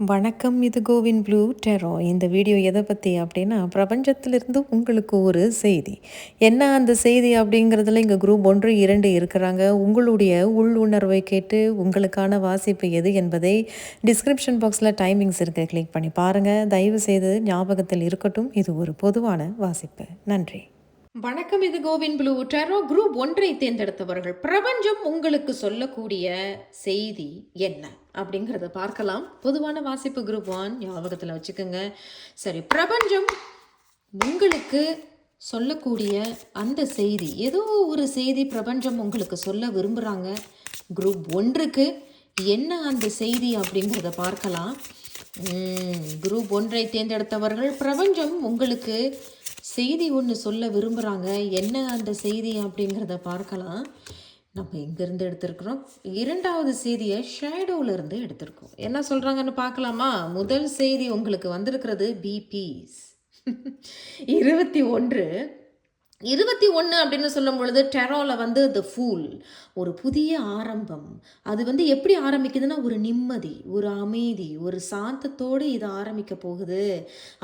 வணக்கம் இது CoWIN blue டெரோ. இந்த வீடியோ எதை பற்றி அப்படின்னா பிரபஞ்சத்திலிருந்து உங்களுக்கு ஒரு செய்தி. என்ன அந்த செய்தி அப்படிங்கிறதுல இங்கே குரூப் ஒன்று இரண்டு இருக்கிறாங்க. உங்களுடைய உள் உணர்வை கேட்டு உங்களுக்கான வாசிப்பு எது என்பதை டிஸ்கிரிப்ஷன் பாக்ஸில் டைமிங்ஸ் இருக்குது கிளிக் பண்ணி பாருங்கள் தயவு செய்து ஞாபகத்தில் இருக்கட்டும். இது ஒரு பொதுவான வாசிப்பு. நன்றி. வணக்கம் இது கோவின் ப்ளூ டெரோ. குரூப் ஒன்றை தேர்ந்தெடுத்தவர்கள் பிரபஞ்சம் உங்களுக்கு சொல்லக்கூடிய செய்தி என்ன அப்படிங்கிறத பார்க்கலாம். பொதுவான வாசிப்பு குரூப் ஒன் ஞாபகத்தில் வச்சுக்கோங்க. சரி பிரபஞ்சம் உங்களுக்கு சொல்லக்கூடிய அந்த செய்தி ஏதோ ஒரு செய்தி பிரபஞ்சம் உங்களுக்கு சொல்ல விரும்புகிறாங்க குரூப் ஒன்றுக்கு என்ன அந்த செய்தி அப்படிங்கிறத பார்க்கலாம். குரூப் ஒன்றை தேர்ந்தெடுத்தவர்கள் பிரபஞ்சம் உங்களுக்கு செய்தி ஒன்று சொல்ல விரும்புகிறாங்க என்ன அந்த செய்தி அப்படிங்கிறத பார்க்கலாம். நம்ம எங்கேருந்து எடுத்திருக்கிறோம். இரண்டாவது செய்தியை ஷேடோவில் இருந்து எடுத்திருக்கோம். என்ன சொல்கிறாங்கன்னு பார்க்கலாமா? முதல் செய்தி உங்களுக்கு வந்திருக்கிறது பிபிஸ் இருபத்தி ஒன்று இருபத்தி ஒன்று அப்படின்னு சொல்லும் பொழுது டெரோவில் வந்து த ஃபூல் ஒரு புதிய ஆரம்பம். அது வந்து எப்படி ஆரம்பிக்குதுன்னா ஒரு நிம்மதி ஒரு அமைதி ஒரு சாந்தத்தோடு இது ஆரம்பிக்க போகுது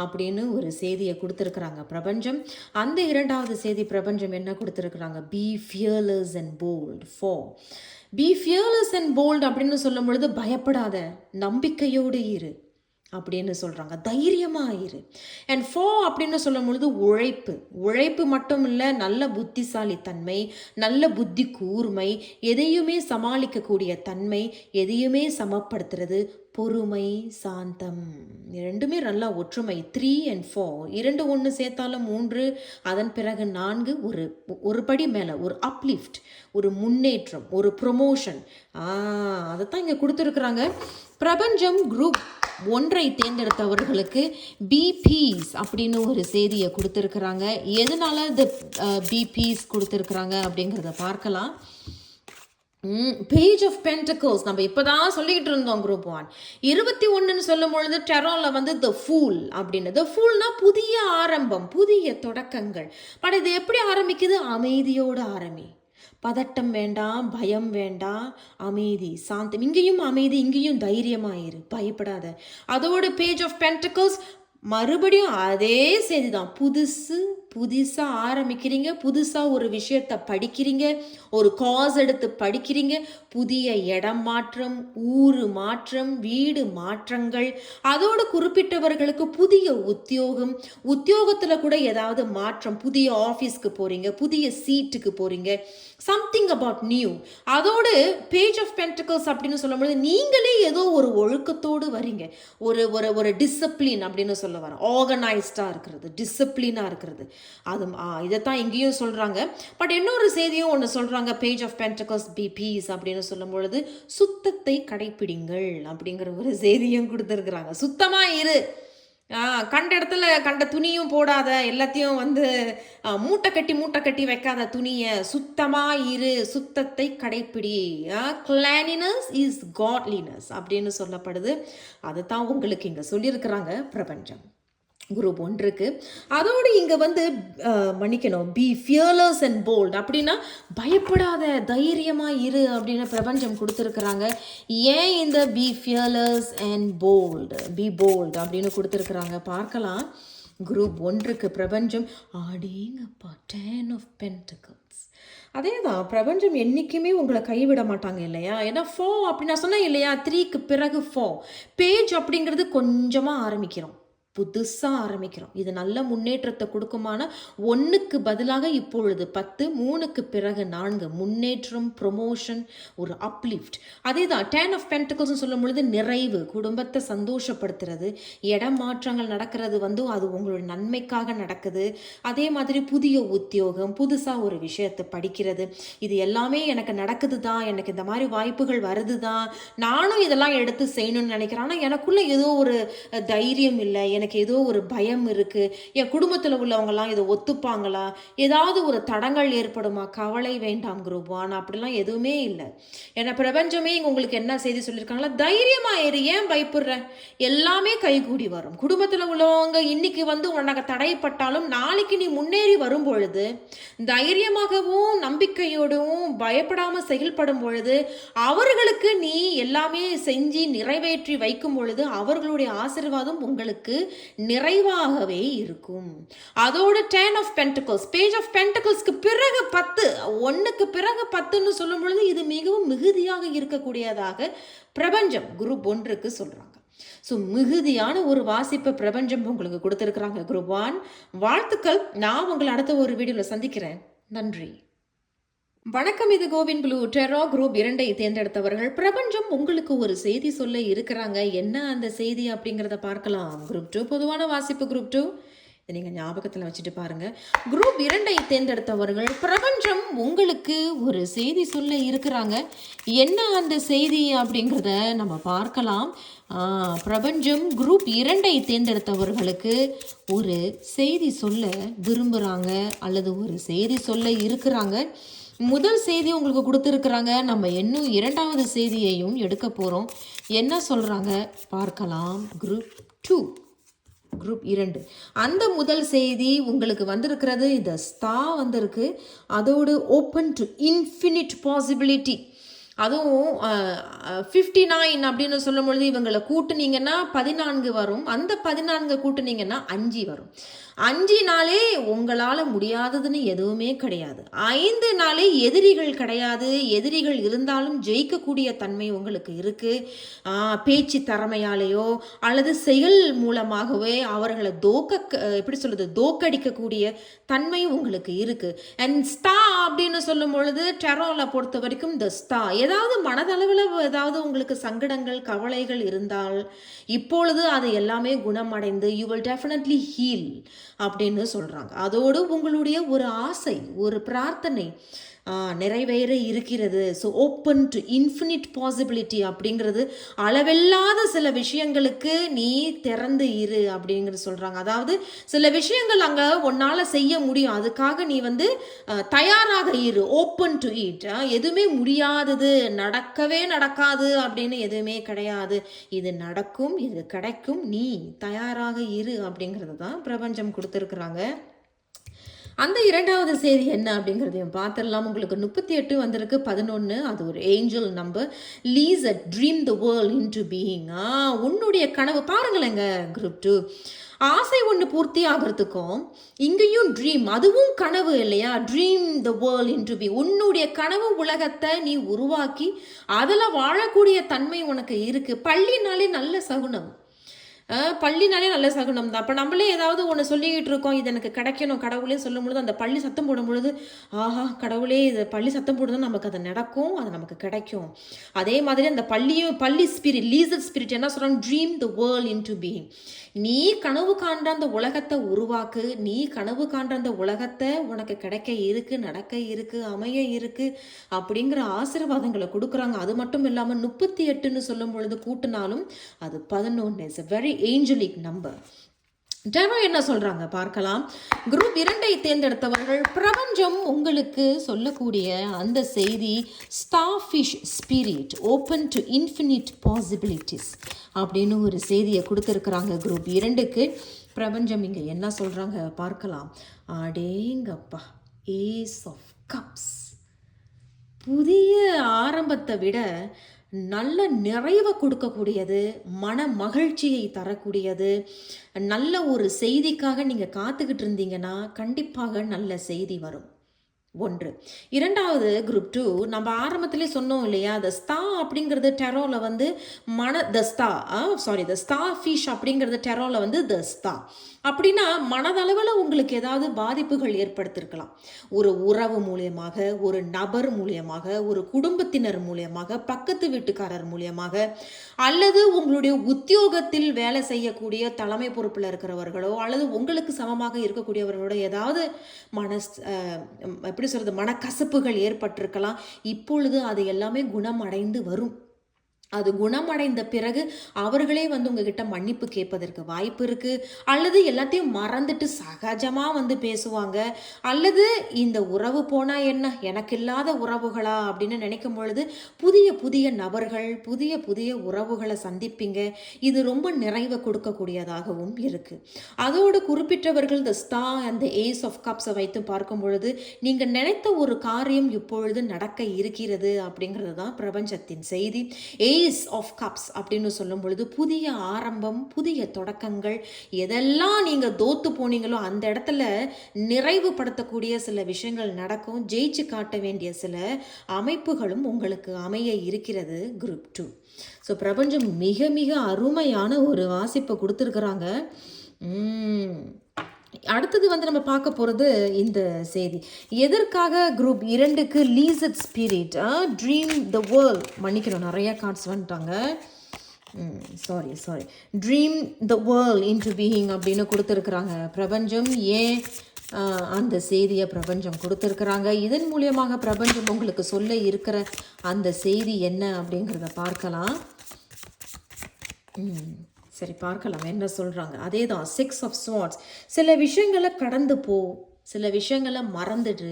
அப்படின்னு ஒரு செய்தியை கொடுத்துருக்குறாங்க பிரபஞ்சம். அந்த இரண்டாவது செய்தி பிரபஞ்சம் என்ன கொடுத்துருக்குறாங்க? Be fearless and bold for be fearless and bold அப்படின்னு சொல்லும் பொழுது பயப்படாத நம்பிக்கையோடு இரு. அப்படின்னு சொல்கிறாங்க தைரியமாக இரு. அண்ட் ஃபோ அப்படின்னு சொல்லும் பொழுது உழைப்பு. உழைப்பு மட்டும் இல்லை நல்ல புத்திசாலித்தன்மை நல்ல புத்தி கூர்மை எதையுமே சமாளிக்கக்கூடிய தன்மை எதையுமே சமப்படுத்துறது பொறுமை சாந்தம். ரெண்டுமே நல்லா ஒற்றுமை. த்ரீ அண்ட் ஃபோர் இரண்டு ஒன்று சேர்த்தாலும் மூன்று அதன் பிறகு நான்கு ஒரு ஒரு படி மேலே ஒரு அப்லிஃப்ட் ஒரு முன்னேற்றம் ஒரு ப்ரொமோஷன் அதை தான் இங்கே கொடுத்துருக்குறாங்க. பிரபஞ்சம் குரூப் ஒன்றை தேர்ந்தெடுத்தவர்களுக்கு பிபிஸ் அப்படின்னு ஒரு செய்தியை கொடுத்துருக்குறாங்க. எதனால இந்த பிபிஸ் கொடுத்துருக்குறாங்க அப்படிங்கிறத பார்க்கலாம். பேஜ் ஆஃப் பென்டக்கல்ஸ் நம்ம இப்போ தான் சொல்லிக்கிட்டு இருந்தோம் குரூப் ஒன் இருபத்தி ஒன்றுன்னு சொல்லும் பொழுது டெரோவில் வந்து த ஃபூல் அப்படின்னு. த ஃபூல்னா புதிய ஆரம்பம் புதிய தொடக்கங்கள். பட் இது எப்படி ஆரம்பிக்குது? அமைதியோடு ஆரம்பி. பதட்டம் வேண்டாம் பயம் வேண்டாம் அமைதி சாந்தம். இங்கேயும் அமைதி இங்கேயும் தைரியமாயிரு பயப்படாத. அதோட பேஜ் ஆஃப் பென்டக்கல்ஸ் மறுபடியும் அதே செய்தி தான் புதுசு புதுசாக ஆரம்பிக்கிறீங்க புதுசாக ஒரு விஷயத்தை படிக்கிறீங்க ஒரு காஸ் எடுத்து படிக்கிறீங்க புதிய இடம் மாற்றம் ஊர் மாற்றம் வீடு மாற்றங்கள் அதோடு குறிப்பிட்டவர்களுக்கு புதிய உத்தியோகம் உத்தியோகத்தில் கூட ஏதாவது மாற்றம் புதிய ஆஃபீஸ்க்கு போகிறீங்க புதிய சீட்டுக்கு போகிறீங்க சம்திங் அபவுட் நியூ அதோடு பேஜ் ஆஃப் பென்டிகல்ஸ் அப்படின்னு சொல்லும்போது நீங்களே ஏதோ ஒரு ஒழுக்கத்தோடு வரீங்க ஒரு ஒரு ஒரு டிசிப்ளின் அப்படின்னு சொல்ல வரேன் ஆர்கனைஸ்டாக இருக்கிறது டிசிப்ளினாக இருக்கிறது. அது இதைத்தான் இங்கேயும் சொல்கிறாங்க பட் இன்னொரு செய்தியும் ஒன்று சொல்கிறாங்க பேஜ் ஆஃப் பென்டிகல்ஸ் பிபிஸ் அப்படின்னு சொல்லும் பொழுது சுத்தத்தை கடைப்பிடிங்கள் அப்படிங்கிற ஒரு செய்தியும் கொடுத்துருக்குறாங்க. சுத்தமாக இரு. கண்ட இடத்துல கண்ட துணியும் போடாத எல்லாத்தையும் வந்து மூட்டை கட்டி மூட்டை கட்டி வைக்காத துணியை சுத்தமாக இரு. சுத்தத்தை கடைப்பிடி. கிளானினஸ் இஸ் காட்லினஸ் அப்படின்னு சொல்லப்படுது. அதை தான் உங்களுக்கு இங்கே சொல்லியிருக்கிறாங்க பிரபஞ்சம். குரூப் ஒன்றுக்கு அதோடு இங்கே வந்து மன்னிக்கணும். பி ஃபியர்லஸ் அண்ட் போல்ட் அப்படின்னா பயப்படாத தைரியமாக இரு அப்படின்னு பிரபஞ்சம் கொடுத்துருக்குறாங்க. ஏன் இந்த be fearless and bold be bold அப்படின்னு கொடுத்துருக்குறாங்க. பார்க்கலாம். குரூப் ஒன்றுக்கு பிரபஞ்சம் ஆடேங்கப்பா டேன் ஆஃப் பென்டகல்ஸ் அதே தான் பிரபஞ்சம் என்றைக்குமே உங்களை கைவிட மாட்டாங்க இல்லையா? ஏன்னா ஃபோ அப்படி நான் சொன்னேன் இல்லையா? த்ரீக்கு பிறகு ஃபோ பேஜ் அப்படிங்கிறது கொஞ்சமாக ஆரம்பிக்கிறோம். புதுசாக ஆரம்பிக்கிறோம். இது நல்ல முன்னேற்றத்தை கொடுக்குமான ஒன்றுக்கு பதிலாக இப்பொழுது பத்து மூணுக்கு பிறகு நான்கு. முன்னேற்றம் ப்ரொமோஷன் ஒரு அப்லிஃப்ட் அதே தான் டேன் ஆஃப் பென்டிகல்ஸ்னு சொல்லும் பொழுது நிறைவு குடும்பத்தை சந்தோஷப்படுத்துறது இடம் மாற்றங்கள் நடக்கிறது வந்து அது உங்களோட நன்மைக்காக நடக்குது. அதே மாதிரி புதிய உத்தியோகம் புதுசாக ஒரு விஷயத்தை படிக்கிறது. இது எல்லாமே எனக்கு நடக்குது தான் எனக்கு இந்த மாதிரி வாய்ப்புகள் வருது தான் நானும் இதெல்லாம் எடுத்து செய்யணும்னு நினைக்கிறேன். ஆனால் எனக்குள்ளே ஏதோ ஒரு தைரியம் இல்லை. எனக்கு ஏதோ ஒரு பயம் இருக்குது என் குடும்பத்தில் உள்ளவங்கலாம் இதை ஒத்துப்பாங்களா? ஏதாவது ஒரு தடங்கள் ஏற்படுமா? கவலை வேண்டாம் குரூப். ஆனால் அப்படிலாம் எதுவுமே இல்லை. ஏன்னா பிரபஞ்சமே இங்கே உங்களுக்கு என்ன செய்தி சொல்லியிருக்காங்களா தைரியமாக ஏறி. ஏன் பயப்படுற? எல்லாமே கைகூடி வரும். குடும்பத்தில் உள்ளவங்க இன்னைக்கு வந்து உனக்கு தடைப்பட்டாலும் நாளைக்கு நீ முன்னேறி வரும் பொழுது தைரியமாகவும் நம்பிக்கையோடவும் பயப்படாமல் செயல்படும் பொழுது அவர்களுக்கு நீ எல்லாமே செஞ்சு நிறைவேற்றி வைக்கும் பொழுது அவர்களுடைய ஆசீர்வாதம் உங்களுக்கு நிறைவாகவே இருக்கும். அதோட ten of pentacles page of பென்டகல்ஸ்க்கு பிறகு பத்து ஒன்றுக்கு பிறகு பத்துன்னு சொல்லும் பொழுது இது மிகவும் மிகுதியாக இருக்கக்கூடியதாக பிரபஞ்சம் குரூப் ஒன்றுக்கு சொல்றாங்க. ஸோ மிகுதியான ஒரு வாசிப்பை பிரபஞ்சம் உங்களுக்கு கொடுத்துருக்குறாங்க. குரு ஒன் வாழ்த்துக்கள். நான் உங்களை அடுத்த ஒரு வீடியோவில் சந்திக்கிறேன். நன்றி. வணக்கம் இது கோவின் ப்ளூ. டெரோ குரூப் இரண்டை தேர்ந்தெடுத்தவர்கள் பிரபஞ்சம் உங்களுக்கு ஒரு செய்தி சொல்ல இருக்கிறாங்க. என்ன அந்த செய்தி அப்படிங்கிறத பார்க்கலாம். குரூப் டூ பொதுவான வாசிப்பு குரூப் டூ. இதை நீங்கள் ஞாபகத்தில் வச்சுட்டு பாருங்கள் குரூப் இரண்டை தேர்ந்தெடுத்தவர்கள் பிரபஞ்சம் உங்களுக்கு ஒரு செய்தி சொல்ல இருக்கிறாங்க. என்ன அந்த செய்தி அப்படிங்கிறத நம்ம பார்க்கலாம். பிரபஞ்சம் குரூப் இரண்டை தேர்ந்தெடுத்தவர்களுக்கு ஒரு செய்தி சொல்ல விரும்புகிறாங்க அல்லது ஒரு செய்தி சொல்ல இருக்கிறாங்க. முதல் செய்தி உங்களுக்கு கொடுத்துருக்குறாங்க. நம்ம இன்னும் இரண்டாவது செய்தியையும் எடுக்க போகிறோம் என்ன சொல்கிறாங்க பார்க்கலாம். குரூப் டூ குரூப் இரண்டு. அந்த முதல் செய்தி உங்களுக்கு வந்திருக்கிறது. இந்த ஸ்தா வந்திருக்கு. அதோடு ஓப்பன் டு இன்ஃபினிட் பாசிபிலிட்டி அதுவும் ஃபிஃப்டி நைன் அப்படின்னு சொல்லும் பொழுது இவங்களை கூட்டுனீங்கன்னா பதினான்கு வரும். அந்த பதினான்கு கூட்டுனீங்கன்னா அஞ்சு வரும். அஞ்சு நாளே உங்களால் முடியாததுன்னு எதுவுமே கிடையாது. ஐந்து நாளே எதிரிகள் கிடையாது. எதிரிகள் இருந்தாலும் ஜெயிக்கக்கூடிய தன்மை உங்களுக்கு இருக்குது பேச்சு திறமையாலேயோ அல்லது செயல் மூலமாகவே அவர்களை தோக்க எப்படி சொல்கிறது தோக்கடிக்கக்கூடிய தன்மை உங்களுக்கு இருக்குது அண்ட் ஸ்தா அப்படின்னு சொல்லும் பொழுது டெரோவில் பொறுத்த வரைக்கும் த ஸ்தா ஏதாவது மனதளவில் ஏதாவது உங்களுக்கு சங்கடங்கள் கவலைகள் இருந்தால் இப்பொழுது அது எல்லாமே குணமடைந்து யூ வில் டெஃபினெட்லி ஹீல் அப்படின்னு சொல்கிறாங்க அதோடு உங்களுடைய ஒரு ஆசை ஒரு பிரார்த்தனை நிறைவேற இருக்கிறது. So open to infinite possibility அப்படிங்கிறது அளவில்லாத சில விஷயங்களுக்கு நீ திறந்து இரு அப்படிங்கிறது சொல்கிறாங்க அதாவது சில விஷயங்கள் அங்கே உன்னால் செய்ய முடியும். அதுக்காக நீ வந்து தயாராக இரு. ஓப்பன் டு இட் எதுவுமே முடியாதது. நடக்கவே நடக்காது அப்படின்னு எதுவுமே கிடையாது. இது நடக்கும் இது கிடைக்கும். நீ தயாராக இரு அப்படிங்கிறது தான் பிரபஞ்சம் கொடுத்துருக்குறாங்க. அந்த இரண்டாவது செய்தி என்ன அப்படிங்கிறதையும் பார்த்துடலாம் உங்களுக்கு முப்பத்தி எட்டு வந்திருக்கு பதினொன்று அது ஒரு ஏஞ்சல் நம்பர் லீஸ் அ dream the world into பீயிங்கா உன்னுடைய கனவு பாருங்களேங்க குரூப் டூ ஆசை ஒன்று பூர்த்தி ஆகிறதுக்கும் இங்கேயும் ட்ரீம் அதுவும் கனவு இல்லையா? Dream the world into be உன்னுடைய கனவு உலகத்தை நீ உருவாக்கி அதில் வாழக்கூடிய தன்மை உனக்கு இருக்குது பள்ளினாலே நல்ல சகுனம். பள்ளினாலே நல்ல சகுனம் தான். அப்போ நம்மளே ஏதாவது ஒன்று சொல்லிக்கிட்டு இருக்கோம் இது எனக்கு கிடைக்கணும் கடவுளே சொல்லும் பொழுது அந்த பள்ளி சத்தம் போடும் பொழுது ஆஹா கடவுளே இது பள்ளி சத்தம் போடுதான் நமக்கு அது நடக்கும் அது நமக்கு கிடைக்கும். அதே மாதிரி அந்த பள்ளியும் பள்ளி ஸ்பிரிட் லீசர் ஸ்பிரிட் என்ன சொல்கிறாங்க dream the world into being நீ கனவு காண்ற அந்த உலகத்தை உருவாக்கு நீ கனவு காண்ற அந்த உலகத்தை உனக்கு கிடைக்க இருக்கு நடக்க இருக்கு அமைய இருக்கு அப்படிங்கிற ஆசீர்வாதங்களை கொடுக்குறாங்க. அது மட்டும் இல்லாமல் முப்பத்தி எட்டுன்னு சொல்லும் பொழுது கூட்டினாலும் அது பதினொன்று it's very very angelic number tarot என்ன சொல்றாங்க? பார்க்கலாம். குரூப் இரண்டை தேர்ந்தெடுத்தவர்கள் பிரபஞ்சம் உங்களுக்கு சொல்லக்கூடிய அந்த செய்தி starfish spirit open to infinite possibilities அப்படின்னு ஒரு செய்தியை கொடுத்துருக்குறாங்க குரூப் இரண்டுக்கு. பிரபஞ்சம் இங்கே என்ன சொல்கிறாங்க பார்க்கலாம். அடேங்கப்பா ஏஸ் ஆஃப் கப்ஸ் புதிய ஆரம்பத்தை விட நல்ல நிறைவை கொடுக்கக்கூடியது மன மகிழ்ச்சியை தரக்கூடியது. நல்ல ஒரு செய்திக்காக நீங்கள் காத்துக்கிட்டு இருந்தீங்கன்னா கண்டிப்பாக நல்ல செய்தி வரும். ஒன்று. இரண்டாவது குரூப் டூ நம்ம ஆரம்பத்திலே சொன்னோம் இல்லையா த ஸ்தா அப்படிங்கிறது டெரோவில் வந்து மன த ஸ்தா சாரி த ஸ்தா ஃபிஷ் அப்படிங்கிறது டெரோவில் வந்து த ஸ்தா அப்படின்னா மனதளவில் உங்களுக்கு ஏதாவது பாதிப்புகள் ஏற்படுத்திருக்கலாம். ஒரு உறவு மூலியமாக ஒரு நபர் மூலியமாக ஒரு குடும்பத்தினர் மூலியமாக பக்கத்து வீட்டுக்காரர் மூலியமாக அல்லது உங்களுடைய உத்தியோகத்தில் வேலை செய்யக்கூடிய தலைமை பொறுப்பில் இருக்கிறவர்களோ அல்லது உங்களுக்கு சமமாக இருக்கக்கூடியவர்களோட ஏதாவது மன எப்படி சொல்கிறது மனக்கசப்புகள் ஏற்பட்டிருக்கலாம். இப்பொழுது அது எல்லாமே குணமடைந்து வரும். அது குணமடைந்த பிறகு அவர்களே வந்து உங்ககிட்ட மன்னிப்பு கேட்பதற்கு வாய்ப்பு இருக்கு. அல்லது எல்லாத்தையும் மறந்துட்டு சகஜமா வந்து பேசுவாங்க. அல்லது இந்த உறவு போனா என்ன? எனக்கு இல்லாத உறவுகளா? அப்படின்னு நினைக்கும் பொழுது புதிய புதிய நபர்கள் புதிய புதிய உறவுகளை சந்திப்பீங்க. இது ரொம்ப நிறைவை கொடுக்கக்கூடியதாகவும் இருக்கு. அதோடு குறிப்பிட்டவர்கள் த ஸ்டா அந்த ஏஸ் ஆஃப் கப்ஸை வைத்து பார்க்கும் பொழுது நீங்க நினைத்த ஒரு காரியம் இப்பொழுது நடக்க இருக்கிறது அப்படிங்கிறது தான் பிரபஞ்சத்தின் செய்தி. ஏஸ் ஆஃப் கப்ஸ் அப்படின்னு சொல்லும் பொழுது புதிய ஆரம்பம் புதிய தொடக்கங்கள் எதெல்லாம் நீங்கள் தோத்து போனீங்களோ அந்த இடத்துல நிறைவுபடுத்தக்கூடிய சில விஷயங்கள் நடக்கும். ஜெயிச்சு காட்ட வேண்டிய சில அமைப்புகளும் உங்களுக்கு அமைய இருக்கிறது குரூப் டூ ஸோ பிரபஞ்சம் மிக மிக அருமையான ஒரு வாசிப்பை கொடுத்துருக்குறாங்க. அடுத்தது வந்து நம்ம பார்க்க போகிறது இந்த செய்தி. எதற்காக குரூப் இரண்டுக்கு lizard spirit dream the world மன்னிக்கணும் நிறைய கார்ட்ஸ் வந்துட்டாங்க. Sorry sorry dream the world into being அப்படின்னு கொடுத்துருக்குறாங்க. பிரபஞ்சம் ஏன் அந்த செய்தியை பிரபஞ்சம் கொடுத்துருக்குறாங்க? இதன் மூலியமாக பிரபஞ்சம் உங்களுக்கு சொல்ல இருக்கிற அந்த செய்தி என்ன அப்படிங்கிறத பார்க்கலாம். ம், சரி பார்க்கலாம். என்ன சொல்கிறாங்க அதே தான் சிக்ஸ் ஆஃப் ஸ்வாட்ஸ் சில விஷயங்களை கடந்து போ. சில விஷயங்களை மறந்துடு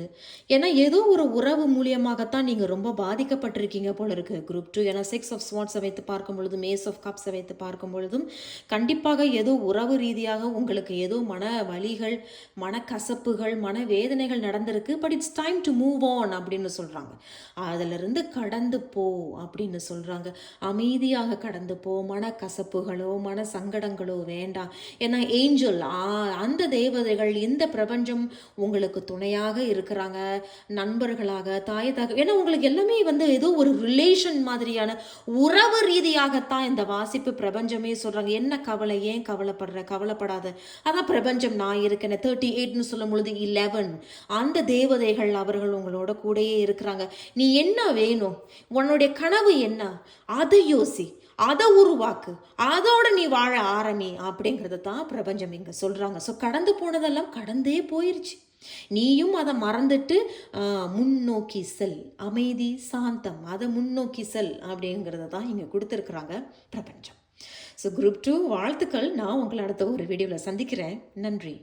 ஏன்னா ஏதோ ஒரு உறவு மூலியமாகத்தான் நீங்கள் ரொம்ப பாதிக்கப்பட்டிருக்கீங்க போல இருக்கு. குரூப் டூ ஏன்னா சிக்ஸ் ஆஃப் ஸ்வாட்ஸை வைத்து பார்க்கும் பொழுதும் ஏஸ் ஆஃப் கப்ஸை வைத்து பார்க்கும் பொழுதும் கண்டிப்பாக ஏதோ உறவு ரீதியாக உங்களுக்கு ஏதோ மன வழிகள் மனக்கசப்புகள் மன வேதனைகள் நடந்திருக்கு but it's time to move on அப்படின்னு சொல்கிறாங்க அதிலிருந்து கடந்து போ அப்படின்னு சொல்கிறாங்க அமைதியாக கடந்து போ. மனக்கசப்புகளோ மன சங்கடங்களோ வேண்டாம். ஏன்னா ஏஞ்சல் அந்த தேவதைகள் இந்த பிரபஞ்சம் உங்களுக்கு துணையாக இருக்கிறாங்க நண்பர்களாக தாயத்தாக ஏன்னா உங்களுக்கு எல்லாமே வந்து ஏதோ ஒரு ரிலேஷன் மாதிரியான உறவு ரீதியாகத்தான் இந்த வாசிப்பு பிரபஞ்சமே சொல்றாங்க. என்ன கவலை ஏன் கவலைப்படுற கவலைப்படாத? அதான் பிரபஞ்சம் நான் இருக்கேன் தேர்ட்டி எயிட்னு சொல்லும் பொழுது இலெவன் அந்த தேவதைகள் அவர்கள் உங்களோட கூடயே இருக்கிறாங்க. நீ என்ன வேணும்? உன்னுடைய கனவு என்ன? அதை யோசி அதை உருவாக்கு அதோட நீ வாழ ஆரம்பி அப்படிங்கிறத தான் பிரபஞ்சம் இங்க சொல்றாங்க. ஸோ கடந்து போனதெல்லாம் கடந்தே போயிருச்சு. நீயும் அதை மறந்துட்டு ஆஹ், முன்னோக்கி செல். அமைதி சாந்தம் அதை முன்னோக்கி செல் அப்படிங்கிறத தான் இங்கே கொடுத்துருக்குறாங்க பிரபஞ்சம். ஸோ குரூப் டூ வாழ்த்துக்கள். நான் உங்களை அடுத்த ஒரு வீடியோவில் சந்திக்கிறேன். நன்றி.